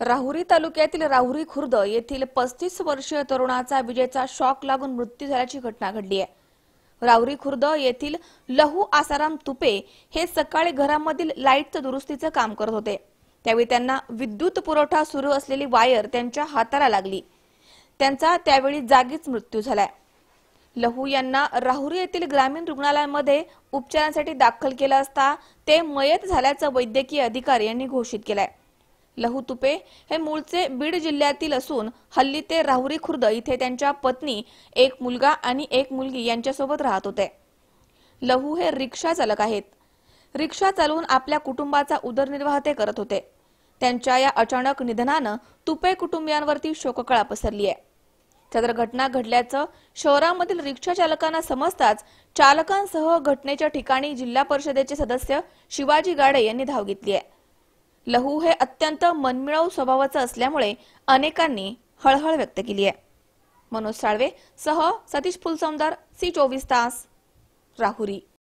राहुरी तालुक्यातील राहुरी खुर्द येथील पस्तीस वर्षीय तरुणाचा विजेचा शॉक लागून मृत्यू झाल्याची घटना घडली आहे. राहुरी खुर्द येथील लहू आसाराम तुपे हे सकाळी घरामधील लाईटचं दुरुस्तीचं काम करत होते. त्यावेळी त्यांना विद्युत पुरवठा सुरू असलेली वायर त्यांच्या हाताला लागली. त्यांचा त्यावेळी जागीच मृत्यू झालाय. लहू यांना राहुरी येथील ग्रामीण रुग्णालयामध्ये उपचारांसाठी दाखल केलं असता ते मयत झाल्याचं वैद्यकीय अधिकारी यांनी घोषित केलंय. लहू तुपे हे मूळचे बीड जिल्ह्यातील असून हल्ली ते राहुरी खुर्द इथे त्यांच्या पत्नी एक मुलगा आणि एक मुलगी यांच्यासोबत राहत होते. लहू हे रिक्षा चालक आहेत. रिक्षा चालवून आपल्या कुटुंबाचा उदरनिर्वाह ते करत होते. त्यांच्या या अचानक निधनानं तुपे कुटुंबियांवरती शोककळा पसरली आहे. सदर घटना घडल्याचं शहरामधील रिक्षा चालकांना समजताच चालकांसह घटनेच्या ठिकाणी जिल्हा परिषदेचे सदस्य शिवाजी गाडे यांनी धाव घेतली आहे. लहू हे अत्यंत मनमिळाऊ स्वभावाचं असल्यामुळे अनेकांनी हळहळ व्यक्त केली आहे. मनोज साळवे सह सतीश फुलसमदार सी चोवीस तास राहुरी.